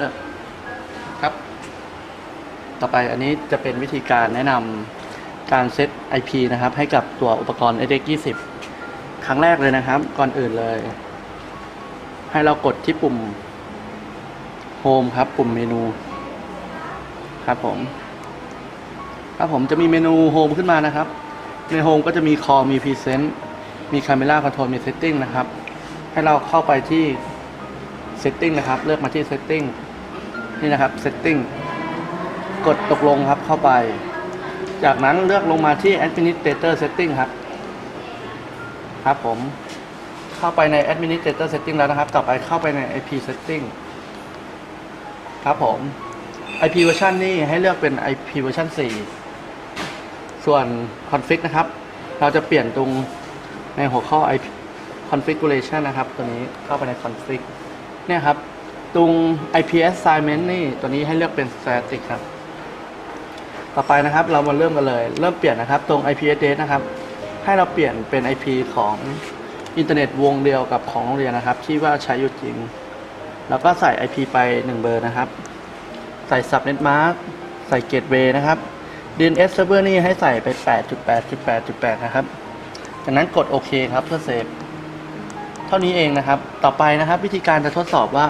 เริ่มครับ ต่อไปอันนี้จะเป็นวิธีการแนะนำการเซต IP นะครับ ให้กับตัวอุปกรณ์ ADX 20 ครั้งแรกเลยนะครับ ก่อนอื่นเลย ให้เรากดที่ปุ่ม Home ครับ ปุ่มเมนู ครับผม ครับผมจะมีเมนู Home ขึ้นมานะครับ ใน Home ก็จะมี Call มี Present มี Camera Control มี Setting นะครับ ให้เราเข้าไปที่ Setting นะครับ เลือกมาที่ Setting นี่นะครับ Setting กดตกลงครับเข้าไป จากนั้นเลือกลงมาที่ Administrator Setting ครับ ครับผม เข้าไปใน Administrator Setting แล้วนะครับ ต่อไปเข้าไปใน IP Setting ครับผม IP version นี่ให้เลือกเป็น IP version 4 ส่วน config นะครับ เราจะเปลี่ยนตรงในหัวข้อ IP configuration นะครับ ตัวนี้เข้าไปใน config เนี่ยครับ ตรง IPS assignment นี่ตัวนี้ให้เลือกเป็น static ครับ ต่อไปนะครับเรามาเริ่มกันเลย เริ่มเปลี่ยนนะครับ ตรง IP address นะครับ ให้เราเปลี่ยนเป็น IP ของอินเทอร์เน็ตวงเดียวกับของโรงเรียนนะครับ ที่ว่าใช้อยู่จริง แล้วก็ใส่ IP ไป 1 เบอร์นะครับ ใส่ subnet mask ใส่ gateway นะครับ DNS server นี่ให้ใส่ไป 8.8.8.8 นะครับ จากนั้นกดโอเคครับเพื่อเซฟ เท่านี้เองนะครับ ต่อไปนะครับ วิธีการจะทดสอบว่า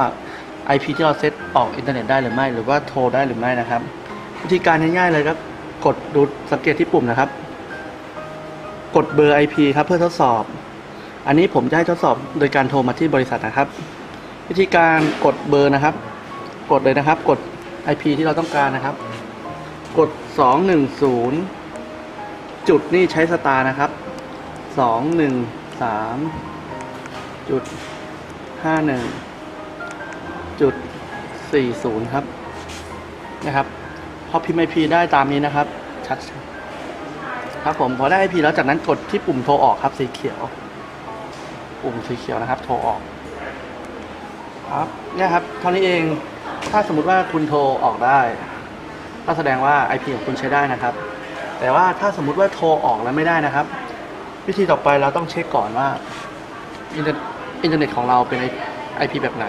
IP ที่เราเซตออกอินเทอร์เน็ตได้หรือไม่ หรือว่าโทรได้หรือไม่นะครับ วิธีการง่ายๆเลยครับ กดดูสังเกตที่ปุ่มนะครับ กดเบอร์ IP ครับเพื่อทดสอบ อันนี้ผมจะให้ทดสอบโดยการโทรมาที่บริษัทนะครับ วิธีการกดเบอร์นะครับ กดเลยนะครับ กด IP ที่เราต้องการนะครับ กด 210 จุดนี่ใช้สตาร์นะครับ 213 จุด 51 จุด40ครับ นะครับ พอพิมพ์ IP ได้ตามนี้นะครับ ชัดครับผมพอได้ IP แล้วจากนั้นกดที่ปุ่มโทรออกครับสีเขียว ปุ่มสีเขียวนะครับ โทรออกครับเนี่ยครับเท่านี้เองถ้าสมมุติว่าคุณโทรออกได้ ก็แสดงว่า IP ของคุณใช้ได้นะครับ แต่ว่าถ้าสมมุติว่าโทรออกแล้วไม่ได้นะครับ วิธีต่อไปเราต้องเช็คก่อนว่าอินเทอร์อินเทอร์เน็ตของเราเป็น IP แบบไหน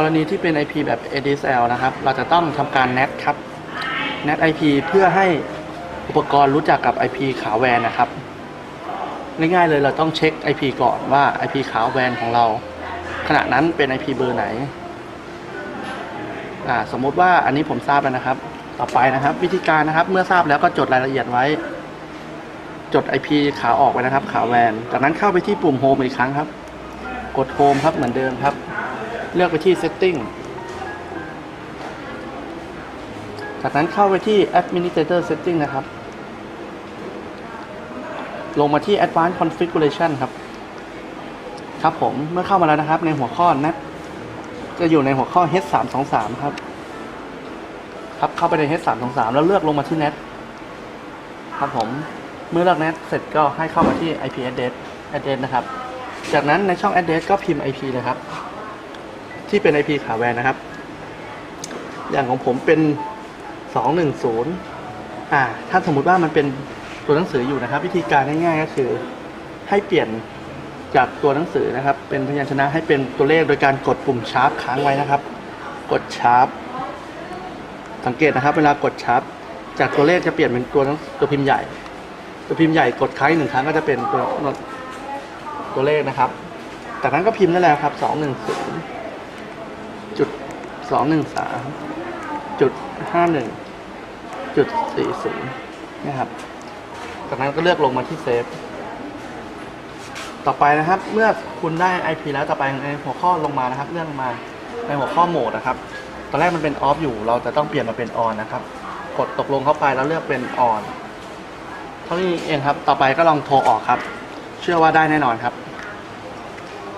กรณีที่เป็น IP แบบ ADSL นะครับ เราจะต้องทำการ NAT ครับ NAT IP เพื่อให้อุปกรณ์รู้จักกับ IP ขาแวนนะครับ ง่ายๆเลยเราต้องเช็ค IP ก่อนว่า IP ขาแวนของเรา ขณะนั้นเป็น IP เบอร์ไหน สมมติว่าอันนี้ผมทราบแล้วนะครับ ต่อไปนะครับ วิธีการนะครับ เมื่อทราบแล้วก็จดรายละเอียดไว้ จด IP ขาออกไว้นะครับ ขาแวน จากนั้นเข้าไปที่ปุ่ม Home อีกครั้งครับ กด Home ครับเหมือนเดิมครับ เลือกไปที่ Setting จากนั้นเข้าไปที่ Administrator Setting นะครับ ลงมาที่ Advanced Configuration ครับ ครับผม เมื่อเข้ามาแล้วนะครับ ในหัวข้อ NAT จะอยู่ในหัวข้อ H323 ครับ ครับ เข้าไปใน H323 แล้วเลือกลงมาที่ NAT ครับผม เมื่อเลือก NAT เสร็จก็ให้เข้ามาที่ IP address address นะครับ จากนั้นในช่อง address ก็พิมพ์ IP เลยครับ ที่เป็น IP ขาแวนนะครับ อย่างของผมเป็น 210 อ่า ถ้าสมมุติว่ามันเป็นตัวหนังสืออยู่นะครับ วิธีการง่ายๆก็คือให้เปลี่ยนจากตัวหนังสือนะครับ เป็นพยัญชนะให้เป็นตัวเลขโดยการกดปุ่มชาร์ปค้างไว้นะครับ กดชาร์ปสังเกตนะครับ เวลากดชาร์ปจากตัวเลขจะเปลี่ยนเป็นตัวตัวพิมพ์ใหญ่ ตัวพิมพ์ใหญ่กดครั้งหนึ่งครั้งก็จะเป็นตัวตัวเลขนะครับ จากนั้นก็พิมพ์นั่นแหละครับ210จุ ด213จุด51จุด40นย์นะครับจากนั้นก็เลือกลงมาที่เซฟ ต่อไปนะครับ เมื่อคุณได้ IP แล้วต่อไปในหัวข้อลงมานะครับเลื่อนลงมาในหัวข้อโหมดนะครับ ตอนแรกมันเป็นออฟอยู่ เราจะต้องเปลี่ยนมาเป็นออนนะครับ กดตกลงเข้าไปแล้วเลือกเป็นออนเท่านี้เองครับ ต่อไปก็ลองโทรออกครับ เชื่อว่าได้แน่นอนครับ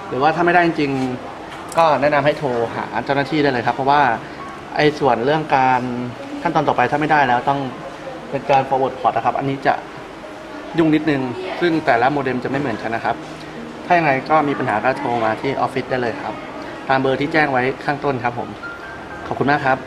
หรือว่าถ้าไม่ได้จริง ก็แนะนำให้โทรหาเจ้าหน้าที่ได้เลยครับ เพราะว่าไอ้ส่วนเรื่องการขั้นตอนต่อไปถ้าไม่ได้แล้วต้องเป็นการ forward port นะครับ อันนี้จะยุ่งนิดนึง ซึ่งแต่ละโมเด็มจะไม่เหมือนกันนะครับ ถ้ายังไงก็มีปัญหาก็โทรมาที่ออฟฟิศได้เลยครับ ตามเบอร์ที่แจ้งไว้ข้างต้นครับผม ขอบคุณมากครับ